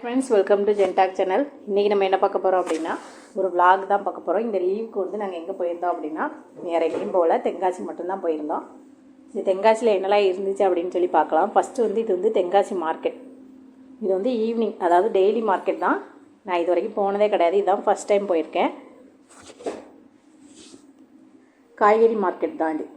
Friends welcome to ஜென்டாக் channel இன்றைக்கி நம்ம என்ன பார்க்க போகிறோம் அப்படின்னா ஒரு விளாக் தான் பார்க்க போகிறோம் இந்த லீவுக்கு வந்து நாங்கள் எங்கே போயிருந்தோம் அப்படின்னா வேறு எங்கேயும் போகல தென்காசி மட்டும்தான் போயிருந்தோம். இது தென்காசியில் என்னெல்லாம் இருந்துச்சு அப்படின்னு சொல்லி பார்க்கலாம். ஃபஸ்ட்டு வந்து இது வந்து தென்காசி மார்க்கெட் இது வந்து ஈவினிங் அதாவது டெய்லி மார்க்கெட் தான். நான் இது வரைக்கும் போனதே கிடையாது. இதுதான் ஃபஸ்ட் டைம் போயிருக்கேன். காய்கறி மார்க்கெட் தான் இது.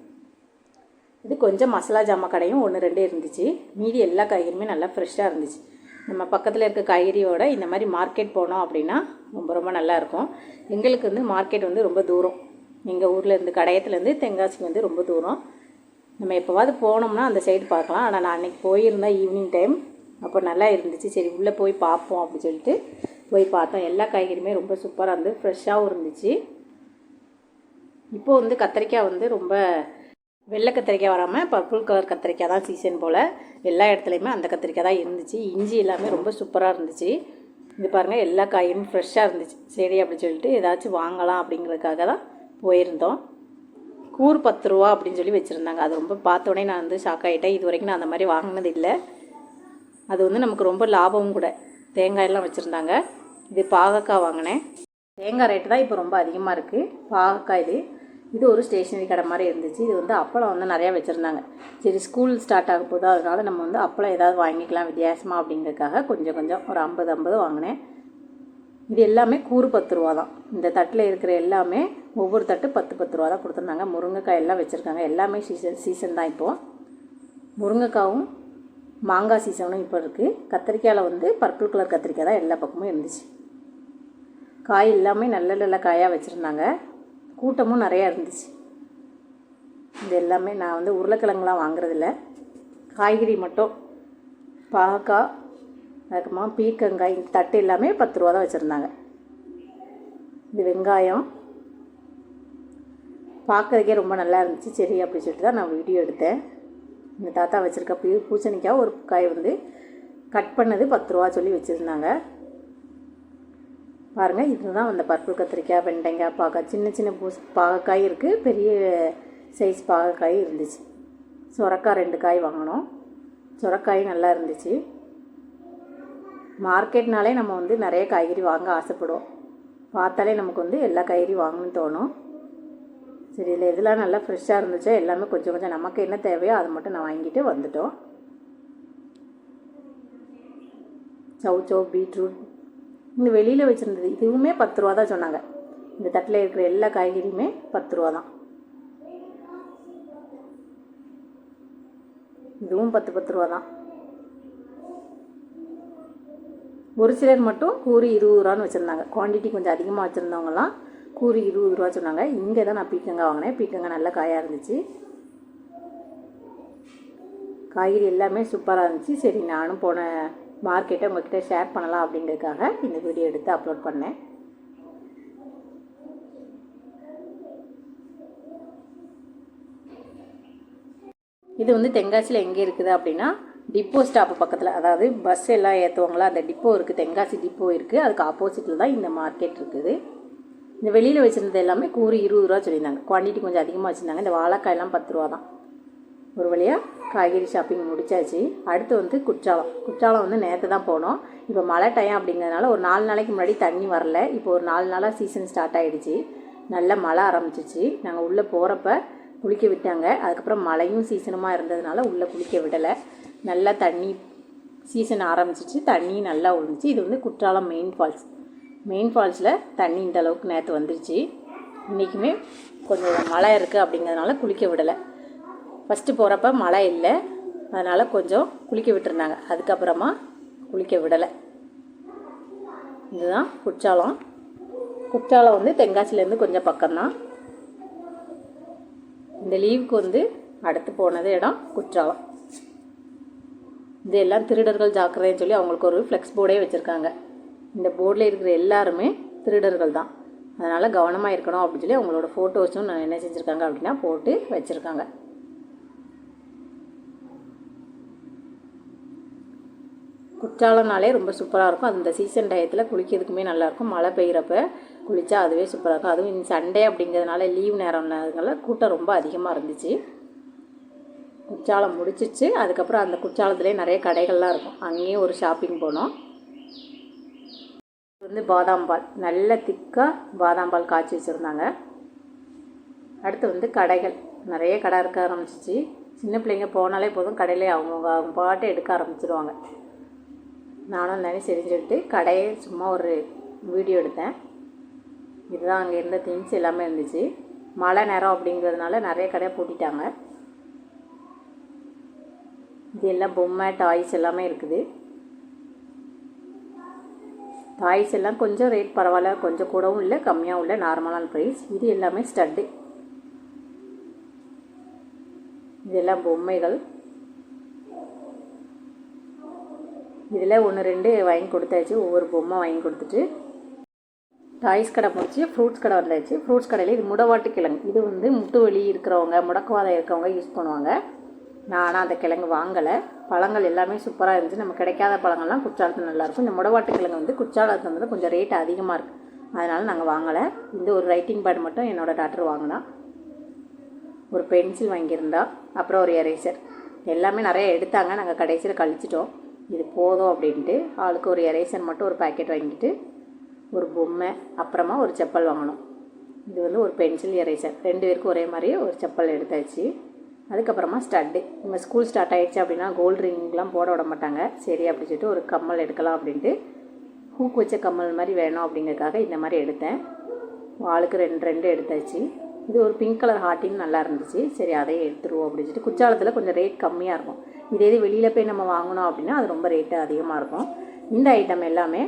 இது கொஞ்சம் மசாலா ஜாமான் கடையும் ஒன்று ரெண்டு இருந்துச்சு. மீதி எல்லா காய்கறியுமே நல்லா ஃப்ரெஷ்ஷாக இருந்துச்சு. நம்ம பக்கத்தில் இருக்க காய்கறியோட இந்த மாதிரி மார்க்கெட் போனோம் அப்படின்னா ரொம்ப ரொம்ப நல்லாயிருக்கும் எங்களுக்கு வந்து மார்க்கெட் வந்து ரொம்ப தூரம். எங்கள் ஊரில் இருந்து கடையத்துலேருந்து தென்காசிக்கு வந்து ரொம்ப தூரம். நம்ம எப்போவாவது போனோம்னா அந்த சைடு பார்க்கலாம். ஆனால் நான் அன்றைக்கி போயிருந்தேன் ஈவினிங் டைம் அப்போ நல்லா இருந்துச்சு. சரி உள்ளே போய் பார்ப்போம் அப்படின்னு சொல்லிட்டு போய் பார்த்தோம். எல்லா காய்கறியுமே ரொம்ப சூப்பராக இருந்து ஃப்ரெஷ்ஷாகவும் இருந்துச்சு. இப்போது வந்து கத்திரிக்காய் வந்து ரொம்ப வெள்ளை கத்திரிக்காய் வராமல் பர்பிள் கலர் கத்திரிக்காய் தான் சீசன் போல். எல்லா இடத்துலையுமே அந்த கத்திரிக்காய் தான் இருந்துச்சு. இஞ்சி எல்லாமே ரொம்ப சூப்பராக இருந்துச்சு. இது பாருங்கள் எல்லா காயும் ஃப்ரெஷ்ஷாக இருந்துச்சு. சரி அப்படின்னு சொல்லிட்டு ஏதாச்சும் வாங்கலாம் அப்படிங்கிறதுக்காக தான் போயிருந்தோம். கூறு பத்து ரூபா அப்படின்னு சொல்லி வச்சுருந்தாங்க. அது ரொம்ப பார்த்தோன்னே நான் வந்து ஷாக் ஆகிட்டேன் இது வரைக்கும் நான் அந்த மாதிரி வாங்கினது இல்லை. அது வந்து நமக்கு ரொம்ப லாபமும் கூட. தேங்காயெல்லாம் வச்சுருந்தாங்க. இது பாகக்காய் வாங்கினேன். தேங்காய் ரேட்டு தான் இப்போ ரொம்ப அதிகமாக இருக்குது பாகக்காய் இது. இது ஒரு ஸ்டேஷ்னரி கடை மாதிரி இருந்துச்சு. இது வந்து அப்பளம் வந்து நிறையா வச்சுருந்தாங்க. சரி ஸ்கூல் ஸ்டார்ட் ஆக போதும் அதனால நம்ம வந்து அப்பளம் ஏதாவது வாங்கிக்கலாம் வித்தியாசமாக அப்படிங்கிறதுக்காக கொஞ்சம் கொஞ்சம் ஒரு ஐம்பது ஐம்பது வாங்கினேன். இது எல்லாமே கூறு பத்து ரூபா தான். இந்த தட்டில் இருக்கிற எல்லாமே ஒவ்வொரு தட்டு பத்து பத்து ரூபா தான் கொடுத்துருந்தாங்க. முருங்கைக்காய் எல்லாம் வச்சுருக்காங்க. எல்லாமே சீசன் சீசன் தான் இப்போது முருங்கைக்காவும் மாங்காய் சீசனும் இப்போ இருக்குது கத்திரிக்காயில் வந்து பர்பிள் கலர் கத்திரிக்காய் தான் எல்லா பக்கமும் இருந்துச்சு. காய் எல்லாமே நல்ல நல்ல காயாக வச்சுருந்தாங்க. கூட்டமும் நிறையா இருந்துச்சு. இது எல்லாமே நான் வந்து உருளைக்கிழங்குலாம் வாங்குறதில்ல. காய்கறி மட்டும். பாகக்காய் அதுக்கப்புறமா பீர்க்கங்காய் இந்த தட்டு எல்லாமே பத்து ரூபா தான் வச்சுருந்தாங்க. இது வெங்காயம். பார்க்கறதுக்கே ரொம்ப நல்லா இருந்துச்சு. சரி அப்படி சொல்லிட்டு தான் நான் வீடியோ எடுத்தேன். இந்த தாத்தா வச்சுருக்க பூ பூச்சணிக்காய் ஒரு காய் வந்து கட் பண்ணது பத்து ரூபா சொல்லி வச்சுருந்தாங்க. பாருங்கள் இதுதான் அந்த பர்பிள் கத்திரிக்காய் வெண்டைக்காய் பாக்காய் சின்ன சின்ன பூஸ் பாகக்காய் இருக்குது பெரிய சைஸ் பாகக்காய் இருந்துச்சு. சுரக்காய் ரெண்டு காய் வாங்கினோம். சுரக்காய் நல்லா இருந்துச்சு. மார்க்கெட்னாலே நம்ம வந்து நிறைய காய்கறி வாங்க ஆசைப்படுவோம். பார்த்தாலே நமக்கு வந்து எல்லா காய்கறி வாங்கணும்னு தோணும். சரி இல்லை இதெல்லாம் நல்லா ஃப்ரெஷ்ஷாக இருந்துச்சோ எல்லாமே கொஞ்சம் கொஞ்சம் நமக்கு என்ன தேவையோ அதை மட்டும் நான் வாங்கிட்டு வந்துட்டோம். சவுச்சோ பீட்ரூட் இந்த வெளியில் வச்சுருந்தது இதுவுமே பத்து ரூபா தான் சொன்னாங்க. இந்த தட்டில் இருக்கிற எல்லா காய்கறியுமே பத்து ரூபா தான். இதுவும் பத்து பத்து ரூபா தான். ஒரு சிலர் மட்டும் கூறு இருபது ரூபான்னு வச்சுருந்தாங்க. குவான்டிட்டி கொஞ்சம் அதிகமாக வச்சுருந்தவங்கலாம் கூறு இருபது ரூபா சொன்னாங்க. இங்கே தான் நான் பீக்கங்காய் வாங்கினேன். பீக்கங்காய் நல்ல காயாக இருந்துச்சு. காய்கறி எல்லாமே சூப்பராக இருந்துச்சு. சரி நானும் போன மார்க்கெட்டை உங்கள்கிட்ட ஷேர் பண்ணலாம் அப்படிங்கிறதுக்காக இந்த வீடியோ எடுத்து அப்லோட் பண்ணேன். இது வந்து தென்காசியில் எங்கே இருக்குது அப்படின்னா டிப்போ ஸ்டாப்பு பக்கத்தில் அதாவது பஸ் எல்லாம் ஏற்றுவாங்களா அந்த டிப்போ இருக்குது தென்காசி டிப்போ இருக்குது அதுக்கு ஆப்போசிட்டில் தான் இந்த மார்க்கெட் இருக்குது. இந்த வெளியில் வச்சுருந்தது எல்லாமே கூறு இருபது ரூபா சொல்லியிருந்தாங்க. குவான்டிட்டி கொஞ்சம் அதிகமாக வச்சுருந்தாங்க. இந்த வாழைக்காயெல்லாம் பத்து ரூபா தான் ஒரு வழியாக காய்கறி ஷாப்பிங் முடிச்சாச்சு. அடுத்து வந்து குற்றாலம். குற்றாலம் வந்து நேற்று தான் போனோம். இப்போ மழை டைம் அப்படிங்கிறதுனால ஒரு நாலு நாளைக்கு முன்னாடி தண்ணி வரல. இப்போ ஒரு நாலு நாளாக சீசன் ஸ்டார்ட் ஆகிடுச்சு நல்ல மழை ஆரம்பிச்சிச்சு. நாங்கள் உள்ளே போகிறப்ப குளிக்க விட்டாங்க. அதுக்கப்புறம் மழையும் சீசனமாக இருந்ததுனால உள்ளே குளிக்க விடலை. நல்லா தண்ணி சீசன் ஆரம்பிச்சிச்சு. தண்ணி நல்லா விழுந்துச்சு இது வந்து குற்றாலம் மெயின் ஃபால்ஸ் மெயின் ஃபால்ஸில் தண்ணி இந்த அளவுக்கு நேற்று வந்துருச்சு. இன்றைக்குமே கொஞ்சம் மழை இருக்குது அப்படிங்கிறதுனால குளிக்க விடலை. ஃபஸ்ட்டு போகிறப்ப மழை இல்லை. அதனால் கொஞ்சம் குளிக்க விட்டுருந்தாங்க. அதுக்கப்புறமா குளிக்க விடலை. இதுதான் குற்றாலம். குற்றாலம் வந்து தென்காசிலேருந்து கொஞ்சம் பக்கம்தான். இந்த லீவுக்கு வந்து அடுத்து போனது இடம் குற்றாலம். இது எல்லாம் திருடர்கள் ஜாக்கிரதைன்னு சொல்லி அவங்களுக்கு ஒரு ஃப்ளெக்ஸ் போர்டே வச்சுருக்காங்க. இந்த போர்டில் இருக்கிற எல்லாருமே திருடர்கள் தான் அதனால் கவனமாக இருக்கணும் அப்படின்னு சொல்லி அவங்களோட ஃபோட்டோஸும் நான் என்ன செஞ்சுருக்காங்க அப்படின்னா போட்டு வச்சுருக்காங்க. குற்றாலம்னாலே ரொம்ப சூப்பராக இருக்கும். அந்த சீசன் டயத்தில் குளிக்கிறதுக்குமே நல்லாயிருக்கும். மழை பெய்கிறப்ப குளித்தா அதுவே சூப்பராக இருக்கும். அதுவும் இந்த சண்டே அப்படிங்கிறதுனால லீவ் நேரம்னால கூட்டம் ரொம்ப அதிகமாக இருந்துச்சு. குற்றாலம் முடிச்சிச்சு அதுக்கப்புறம் அந்த குற்றாலத்துலேயே நிறைய கடைகள்லாம் இருக்கும். அங்கேயும் ஒரு ஷாப்பிங் போனோம். வந்து பாதாம் பால். நல்ல திக்காக பாதாம் பால் காய்ச்சி வச்சுருந்தாங்க. அடுத்து வந்து கடைகள். நிறைய கடை இருக்க ஆரம்பிச்சிச்சு. சின்ன பிள்ளைங்க போனாலே போதும். கடையிலே அவங்க அவங்க பாட்டு எடுக்க ஆரம்பிச்சிருவாங்க. நானும் தானே சரி கடையை சும்மா ஒரு வீடியோ எடுத்தேன். இதுதான் அங்கே இருந்த திங்ஸ் எல்லாமே இருந்துச்சு. மழை நேரம் அப்படிங்கிறதுனால நிறைய கடையை பூட்டிட்டாங்க. இது எல்லாம் பொம்மை டாய்ஸ் எல்லாமே இருக்குது. டாய்ஸ் எல்லாம் கொஞ்சம் ரேட் பரவாயில்ல கொஞ்சம் கூடவும் இல்லை கம்மியாகவும் இல்லை நார்மலான ப்ரைஸ் இது எல்லாமே ஸ்டட்டு இதெல்லாம் பொம்மைகள். இதில் ஒன்று ரெண்டு வாங்கி கொடுத்தாச்சு. ஒவ்வொரு பொம்மை வாங்கி கொடுத்துட்டு டாய்ஸ் கடை முடிச்சு ஃப்ரூட்ஸ் கடை வந்தாச்சு. ஃப்ரூட்ஸ் கடையில் இது முடவாட்டு கிழங்கு. இது வந்து முட்டு வலி இருக்கிறவங்க முடக்குவாதம் இருக்கிறவங்க யூஸ் பண்ணுவாங்க. நான் ஆனால் அந்த கிழங்கு வாங்கலை. பழங்கள் எல்லாமே சூப்பராக இருந்துச்சு. நம்ம கிடைக்காத பழங்கள்லாம் குற்றாலத்தில் நல்லாயிருக்கும் இந்த முடவாட்டு கிழங்கு வந்து குற்றாலத்தில் வந்து கொஞ்சம் ரேட் அதிகமாக இருக்குது அதனால் நாங்கள் வாங்கலை. இந்த ஒரு ரைட்டிங் பேட் மட்டும் என்னோடய டாக்டர் வாங்கினா. ஒரு பென்சில் வாங்கியிருந்தா. அப்புறம் ஒரு எரேசர் எல்லாமே நிறைய எடுத்தாங்க. நாங்கள் கடைசியில் கழிச்சிட்டோம். இது போதும் அப்படின்ட்டு ஆளுக்கு ஒரு எரேசர் மட்டும் ஒரு பாக்கெட் வாங்கிட்டு ஒரு பொம்மை அப்புறமா ஒரு செப்பல் வாங்கினோம் இது வந்து ஒரு பென்சில் எரேசர் ரெண்டு பேருக்கும் ஒரே மாதிரியே ஒரு செப்பல் எடுத்தாச்சு. அதுக்கப்புறமா ஸ்டட்டு இவங்க ஸ்கூல் ஸ்டார்ட் ஆகிடுச்சு அப்படின்னா கோல்டு ரிங்லாம் போட விட மாட்டாங்க. சரி அப்படி சொல்லிட்டு ஒரு கம்மல் எடுக்கலாம் அப்படின்ட்டு ஹூக் வச்ச கம்மல் மாதிரி வேணும் அப்படிங்கிறதுக்காக இந்த மாதிரி எடுத்தேன். ஆளுக்கு ரெண்டு ரெண்டு எடுத்தாச்சு. இது ஒரு பிங்க் கலர் ஹாட்டின்னு நல்லா இருந்துச்சு. சரி அதையே எடுத்துருவோம் அப்படின்னு சொல்லிட்டு குற்றாலத்தில் கொஞ்சம் ரேட் கம்மியாக இருக்கும். இதே இது வெளியில் போய் நம்ம வாங்கினோம் அப்படின்னா அது ரொம்ப ரேட்டு அதிகமாக இருக்கும். இந்த ஐட்டம் எல்லாமே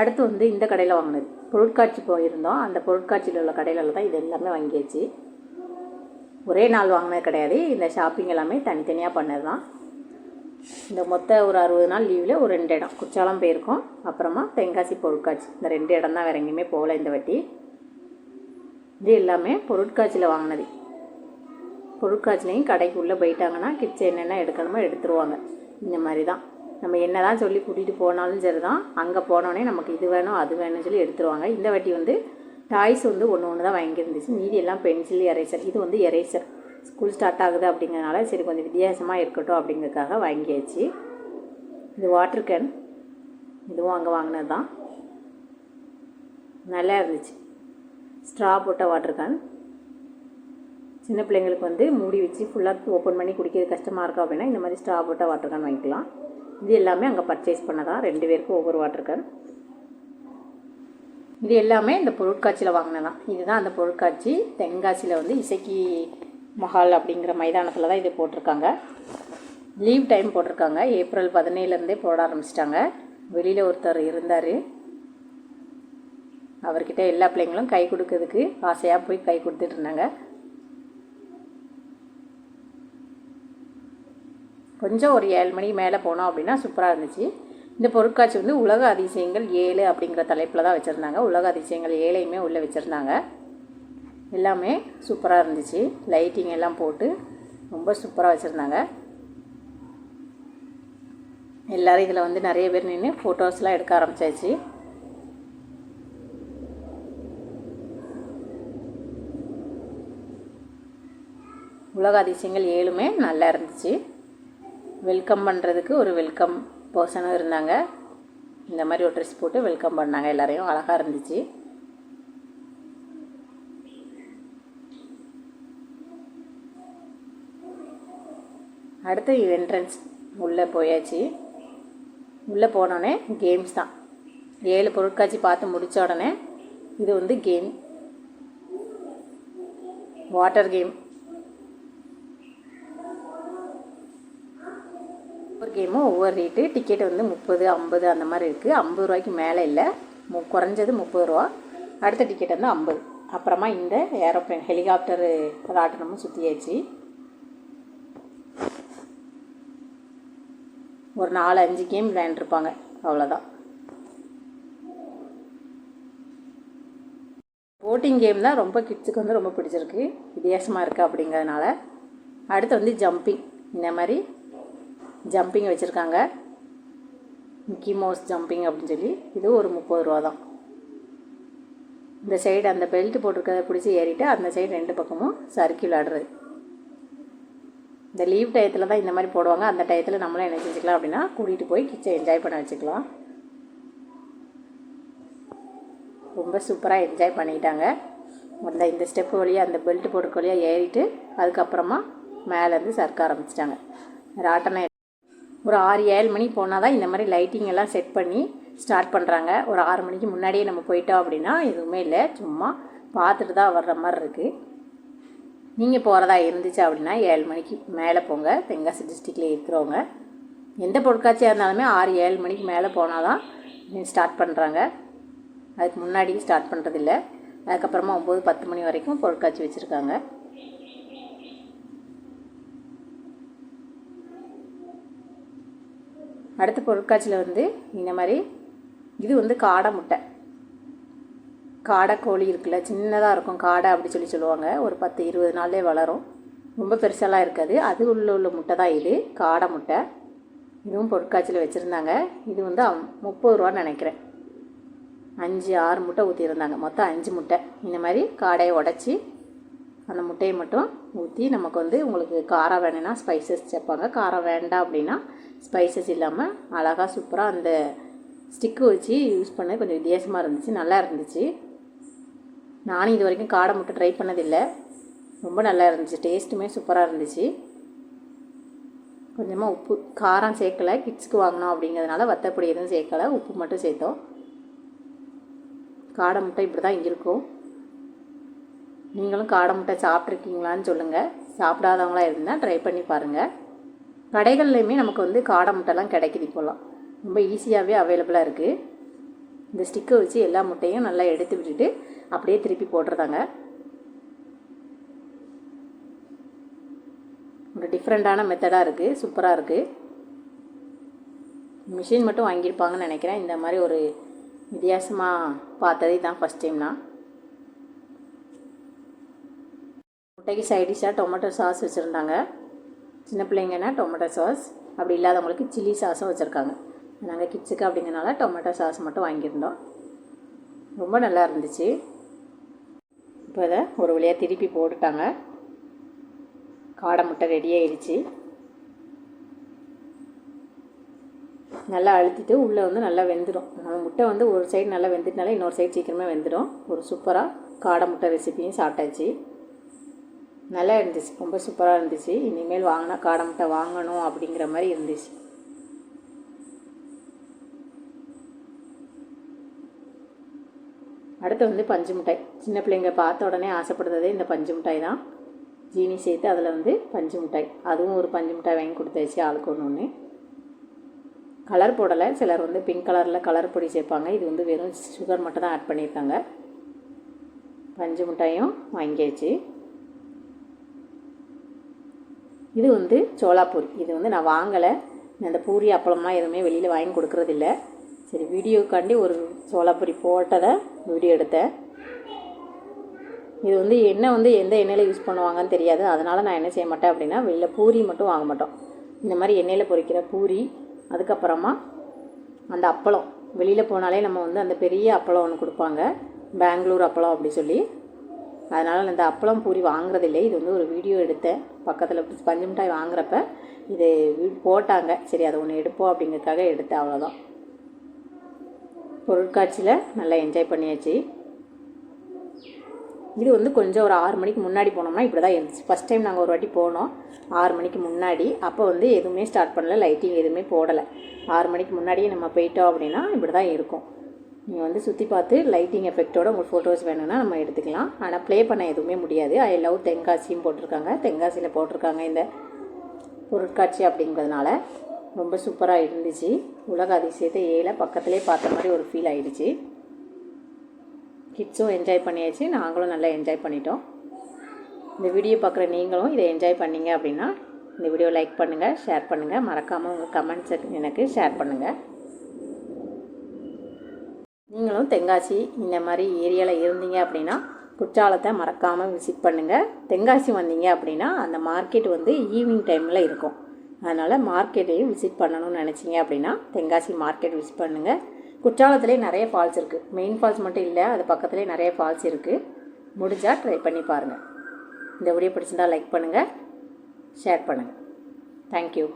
அடுத்து வந்து இந்த கடையில் வாங்கினது. பொருட்காட்சி போயிருந்தோம். அந்த பொருட்காட்சியில் உள்ள கடையில தான் இது எல்லாமே வாங்கியாச்சு. ஒரே நாள் வாங்கினது கிடையாது. இந்த ஷாப்பிங் எல்லாமே தனித்தனியாக பண்ணது தான் இந்த மொத்த ஒரு அறுபது நாள் லீவில் ஒரு ரெண்டு இடம். குற்றாலம் போயிருக்கோம். அப்புறமா தென்காசி பொருட்காட்சி. இந்த ரெண்டு இடம் தான் வேறு எங்கேயுமே போகல இந்த வட்டி. இது எல்லாமே பொருட்காட்சியில் வாங்கினது. பொருட்காட்சிலையும் கடைக்கு உள்ளே போயிட்டாங்கன்னா கிட்ஸ் என்னென்ன எடுக்கணுமோ எடுத்துருவாங்க. இந்த மாதிரி தான் நம்ம என்ன தான் சொல்லி கூட்டிகிட்டு போனாலும் சரி தான் அங்கே போனோடனே நமக்கு இது வேணும் அது வேணும்னு சொல்லி எடுத்துருவாங்க. இந்த வாட்டி வந்து டாய்ஸ் வந்து ஒன்று ஒன்று தான் வாங்கியிருந்துச்சு. மீதி எல்லாம் பென்சில் எரேசர். இது வந்து எரேசர். ஸ்கூல் ஸ்டார்ட் ஆகுது அப்படிங்கிறனால சரி கொஞ்சம் வித்தியாசமாக இருக்கட்டும் அப்படிங்கிறதுக்காக வாங்கியாச்சு. இது வாட்டர் கேன். இதுவும் அங்கே வாங்கினது தான் நல்லா இருந்துச்சு. ஸ்ட்ரா போட்ட வாட்டர் கேன் சின்ன பிள்ளைங்களுக்கு வந்து மூடி வச்சு ஃபுல்லாக ஓப்பன் பண்ணி குடிக்கிறது கஷ்டமாக இருக்கா அப்படின்னா இந்த மாதிரி ஸ்ட்ரா போட்ட வாட்டர் கேன் வாங்கிக்கலாம். இது எல்லாமே அங்கே பர்ச்சேஸ் பண்ணதான் ரெண்டு பேருக்கும் ஒவ்வொரு வாட்டர் கேன் இது எல்லாமே இந்த பொருட்காட்சியில் வாங்கினதான். இதுதான் அந்த பொருட்காட்சி. தென்காசியில் வந்து இசைக்கு மஹால் அப்படிங்கிற மைதானத்தில் தான் இது போட்டிருக்காங்க. லீவ் டைம் போட்டிருக்காங்க. ஏப்ரல் பதினேழுலேருந்தே போட ஆரம்பிச்சிட்டாங்க. வெளியில் ஒருத்தர் இருந்தார். அவர்கிட்ட எல்லா பிள்ளைங்களும் கை கொடுக்கறதுக்கு ஆசையாக போய் கை கொடுத்துட்டு இருந்தாங்க. கொஞ்சம் ஒரு ஏழு மணிக்கு மேலே போனோம் அப்படின்னா சூப்பராக இருந்துச்சு. இந்த பொருட்காட்சி வந்து உலக அதிசயங்கள் ஏழு அப்படிங்கிற தலைப்பில் தான் வச்சுருந்தாங்க. உலக அதிசயங்கள் ஏழையுமே உள்ளே வச்சுருந்தாங்க. எல்லாமே சூப்பராக இருந்துச்சு. லைட்டிங் எல்லாம் போட்டு ரொம்ப சூப்பராக வச்சுருந்தாங்க. எல்லோரும் இதில் வந்து நிறைய பேர் நின்று ஃபோட்டோஸ்லாம் எடுக்க ஆரம்பிச்சாச்சு. உலக அதிசயங்கள் ஏழுமே நல்லா இருந்துச்சு. வெல்கம் பண்ணுறதுக்கு ஒரு வெல்கம் பர்சனும் இருந்தாங்க. இந்த மாதிரி ஒரு ட்ரெஸ் போட்டு வெல்கம் பண்ணாங்க எல்லாரையும். அழகாக இருந்துச்சு. அடுத்து என்ட்ரன்ஸ் உள்ளே போயாச்சு. உள்ளே போனோடனே கேம்ஸ் தான். ஏழு பொருட்காட்சி பார்த்து முடித்த உடனே இது வந்து கேம் வாட்டர் கேம் டிக்கெட்டுமோ கேமும் ஒவ்வொரு ரேட்டு டிக்கெட் வந்து முப்பது ஐம்பது அந்த மாதிரி இருக்குது ஐம்பது ரூபாய்க்கு மேலே இல்லை. மு குறைஞ்சது முப்பது ரூபா. அடுத்த டிக்கெட் வந்து ஐம்பது. அப்புறமா இந்த ஏரோப்ளேன் ஹெலிகாப்டரு ஆட்டணமும் சுற்றியாச்சு ஒரு நாலு அஞ்சு கேம் விளையாண்டுருப்பாங்க அவ்வளோதான் போட்டிங் கேம் தான் ரொம்ப கிட்ஸுக்கு வந்து ரொம்ப பிடிச்சிருக்கு. வித்தியாசமாக இருக்குது அப்படிங்கிறதுனால. அடுத்து வந்து ஜம்பிங் இந்த மாதிரி ஜம்பிங் வச்சுருக்காங்க. மிக்கி மவுஸ் ஜம்பிங் அப்படின்னு சொல்லி இது ஒரு முப்பது ரூபா தான். இந்த சைடு அந்த பெல்ட் போட்டிருக்கதை பிடிச்சி ஏறிட்டு அந்த சைடு ரெண்டு பக்கமும் சறுக்கி ஆடுறது. இந்த லீவ் டயத்தில் தான் இந்த மாதிரி போடுவாங்க. அந்த டயத்தில் நம்மளும் என்ன செஞ்சுக்கலாம் அப்படின்னா கூட்டிகிட்டு போய் கிச்சன் என்ஜாய் பண்ண வச்சுக்கலாம். ரொம்ப சூப்பராக என்ஜாய் பண்ணிக்கிட்டாங்க முதல்ல இந்த ஸ்டெப்பு வழியாக அந்த பெல்ட் போட்டுக்க வழியாக ஏறிட்டு அதுக்கப்புறமா மேலேருந்து சறுக்க ஆரம்பிச்சிட்டாங்க. ராட்டனை ஒரு ஆறு ஏழு மணி போனால் தான் இந்த மாதிரி லைட்டிங் எல்லாம் செட் பண்ணி ஸ்டார்ட் பண்ணுறாங்க ஒரு ஆறு மணிக்கு முன்னாடியே நம்ம போயிட்டோம் அப்படின்னா எதுவுமே இல்லை. சும்மா பார்த்துட்டு தான் வர்ற மாதிரி இருக்குது நீங்கள் போகிறதா இருந்துச்சு அப்படின்னா ஏழு மணிக்கு மேலே போங்க. தென்காசி டிஸ்ட்ரிக்டில் இருக்கிறவங்க. எந்த பொருட்காட்சியாக இருந்தாலுமே ஆறு ஏழு மணிக்கு மேலே போனால் தான் ஸ்டார்ட் பண்ணுறாங்க அதுக்கு முன்னாடி ஸ்டார்ட் பண்ணுறதில்ல அதுக்கப்புறமா ஒம்பது பத்து மணி வரைக்கும் பொருட்காட்சி வச்சுருக்காங்க. அடுத்த பொருட்காட்சியில் வந்து இந்த மாதிரி இது வந்து காடை முட்டை. காடை கோழி இருக்குல்ல சின்னதாக இருக்கும் காடை அப்படி சொல்லி சொல்லுவாங்க. ஒரு பத்து இருபது நாள்லேயே வளரும். ரொம்ப பெருசாலாம் இருக்காது. அது உள்ள உள்ள முட்டை தான் இது. காடை முட்டை. இதுவும் பொருட்காட்சியில் வச்சுருந்தாங்க. இது வந்து அம்- முப்பது ரூபான்னு நினைக்கிறேன். அஞ்சு ஆறு முட்டை ஊற்றியிருந்தாங்க மொத்தம் அஞ்சு முட்டை. இந்த மாதிரி காடையை உடச்சி அந்த முட்டையை மட்டும் ஊற்றி நமக்கு வந்து உங்களுக்கு காரம் வேணும்னா ஸ்பைசஸ் சேர்ப்பாங்க. காரம் வேண்டாம் அப்படின்னா ஸ்பைசஸ் இல்லாமல் அழகாக சூப்பராக அந்த ஸ்டிக்கு வச்சு யூஸ் பண்ண கொஞ்சம் வித்தியாசமாக இருந்துச்சு நல்லா இருந்துச்சு. நானும் இது வரைக்கும் காடை முட்டை ட்ரை பண்ணதில்லை. ரொம்ப நல்லா இருந்துச்சு டேஸ்ட்டுமே சூப்பராக இருந்துச்சு. கொஞ்சமாக உப்பு காரம் சேர்க்கலை கிட்ஸ்க்கு வாங்கினோம் அப்படிங்கிறதுனால வத்தப்பொடி எதுவும் சேர்க்கலை உப்பு மட்டும் சேர்த்தோம். காடை முட்டை இப்படி தான் இருக்கும். நீங்களும் காடை முட்டை சாப்பிட்ருக்கீங்களான்னு சொல்லுங்கள் சாப்பிடாதவங்களா இருந்தால் ட்ரை பண்ணி பாருங்கள் கடைகள்லையுமே நமக்கு வந்து காடை முட்டைலாம் கிடைக்குது இப்போலாம். ரொம்ப ஈஸியாகவே அவைலபிளாக இருக்குது இந்த ஸ்டிக்கை வச்சு எல்லா முட்டையும் நல்லா எடுத்து விட்டுட்டு அப்படியே திருப்பி போட்டுறதாங்க. ஒரு டிஃப்ரெண்ட்டான மெத்தடாக இருக்குது சூப்பராக இருக்குது மிஷின் மட்டும் வாங்கியிருப்பாங்கன்னு நினைக்கிறேன். இந்த மாதிரி ஒரு வித்தியாசமாக பார்த்ததே தான் ஃபஸ்ட் டைம் நான் முட்டைக்கு சைடிஷாக டொமேட்டோ சாஸ் வச்சுருந்தாங்க. சின்ன பிள்ளைங்கன்னா டொமேட்டோ சாஸ் அப்படி இல்லாதவங்களுக்கு சில்லி சாஸும் வச்சுருக்காங்க. நாங்கள் கிட்ஸுக்கு அப்படிங்கிறனால டொமேட்டோ சாஸ் மட்டும் வாங்கியிருந்தோம். ரொம்ப நல்லா இருந்துச்சு. இப்போ இதை ஒரு வழியாக திருப்பி போட்டுட்டாங்க. காடை முட்டை ரெடி ஆயிடுச்சு. நல்லா அழுத்திட்டு உள்ளே வந்து நல்லா வெந்துடும். நம்ம முட்டை வந்து ஒரு சைடு நல்லா வெந்துட்டனால இன்னொரு சைடு சீக்கிரமே வெந்துடும். ஒரு சூப்பராக காடை முட்டை ரெசிப்பியும் சாப்பிட்டாச்சு நல்லா இருந்துச்சு. ரொம்ப சூப்பராக இருந்துச்சு. இனிமேல் வாங்கினா காடை முட்டை வாங்கணும் அப்படிங்கிற மாதிரி இருந்துச்சு. அடுத்து வந்து பஞ்சு மிட்டாய். சின்ன பிள்ளைங்க பார்த்த உடனே ஆசைப்படுறதே இந்த பஞ்சு மிட்டாய் தான். ஜீனி சேர்த்து அதில் வந்து பஞ்சு மிட்டாய். அதுவும் ஒரு பஞ்சு மிட்டாய் வாங்கி கொடுத்தாச்சு ஆளுக்கு ஒன்று ஒன்று கலர் போடலை. சிலர் வந்து பிங்க் கலரில் கலர் பொடி சேர்ப்பாங்க. இது வந்து வெறும் சுகர் மட்டும் தான் ஆட் பண்ணியிருக்காங்க. பஞ்சு மிட்டாயும் வாங்கியாச்சு. இது வந்து சோலாப்பூரி. இது வந்து நான் வாங்கலை. அந்த பூரி அப்பளம்லாம் எதுவுமே வெளியில் வாங்கி கொடுக்குறதில்ல. சரி வீடியோக்காண்டி ஒரு சோளாப்பூரி போட்டதை வீடியோ எடுத்தேன். இது வந்து எண்ணெய் வந்து எந்த எண்ணெயில் யூஸ் பண்ணுவாங்கன்னு தெரியாது. அதனால் நான் என்ன செய்ய மாட்டேன் அப்படின்னா வெளியில் பூரி மட்டும் வாங்க மாட்டோம். இந்த மாதிரி எண்ணெயில் பொரிக்கிற பூரி அதுக்கப்புறமா அந்த அப்பளம். வெளியில் போனாலே நம்ம வந்து அந்த பெரிய அப்பளம் ஒன்று கொடுப்பாங்க. பெங்களூர் அப்பளம் அப்படி சொல்லி. அதனால் இந்த அப்பளம் பூரி வாங்குறதில்லை. இது வந்து ஒரு வீடியோ எடுத்தேன். பக்கத்தில் பஞ்சு மிட்டாய் வாங்குறப்ப இது போட்டாங்க. சரி அதை ஒன்று எடுப்போம் அப்படிங்கிறதுக்காக எடுத்தேன் அவ்வளோதான் பொருட்காட்சியில் நல்லா என்ஜாய் பண்ணியாச்சு. இது வந்து கொஞ்சம் ஒரு ஆறு மணிக்கு முன்னாடி போனோம்னா இப்படி தான் இருந்துச்சு. ஃபஸ்ட் டைம் நாங்கள் ஒரு வாட்டி போனோம். ஆறு மணிக்கு முன்னாடி. அப்போ வந்து எதுவுமே ஸ்டார்ட் பண்ணல. லைட்டிங் எதுவுமே போடலை. ஆறு மணிக்கு முன்னாடியே நம்ம போயிட்டோம் அப்படின்னா இப்படி தான் இருக்கும். நீங்கள் வந்து சுற்றி பார்த்து லைட்டிங் எஃபெக்ட்டோட உங்களுக்கு ஃபோட்டோஸ் வேணும்னா நம்ம எடுத்துக்கலாம். ஆனால் ப்ளே பண்ண எதுவுமே முடியாது. ஐ லவ் தென்காசியும் போட்டிருக்காங்க. தென்காசியில் போட்டிருக்காங்க இந்த பொருட்காட்சி அப்படிங்கிறதுனால. ரொம்ப சூப்பராக இருந்துச்சு. உலக அதிசயத்தை ஏழை பக்கத்துலேயே பார்த்த மாதிரி ஒரு ஃபீல் ஆகிடுச்சு கிட்ஸும் என்ஜாய் பண்ணியாச்சு. நாங்களும் நல்லா என்ஜாய் பண்ணிட்டோம். இந்த வீடியோ பார்க்குற நீங்களும் இதை என்ஜாய் பண்ணீங்க அப்படின்னா இந்த வீடியோ லைக் பண்ணுங்கள் ஷேர் பண்ணுங்கள் மறக்காமல் உங்கள் கமெண்ட்ஸ் எனக்கு ஷேர் பண்ணுங்கள் நீங்களும் தென்காசி இந்த மாதிரி ஏரியாவில் இருந்தீங்க அப்படின்னா குற்றாலத்தை மறக்காமல் விசிட் பண்ணுங்கள் தென்காசி வந்தீங்க அப்படின்னா அந்த மார்க்கெட் வந்து ஈவினிங் டைமில் இருக்கும். அதனால் மார்க்கெட்டையும் விசிட் பண்ணணும்னு நினச்சிங்க அப்படின்னா தென்காசி மார்க்கெட் விசிட் பண்ணுங்கள் குற்றாலத்துலேயே நிறைய ஃபால்ஸ் இருக்குது மெயின் ஃபால்ஸ் மட்டும் இல்லை அது பக்கத்துலேயே நிறைய ஃபால்ஸ் இருக்குது முடிஞ்சால் ட்ரை பண்ணி பாருங்கள் இந்த வீடியோ பிடிச்சிருந்தா லைக் பண்ணுங்கள் ஷேர் பண்ணுங்கள் தேங்க்யூ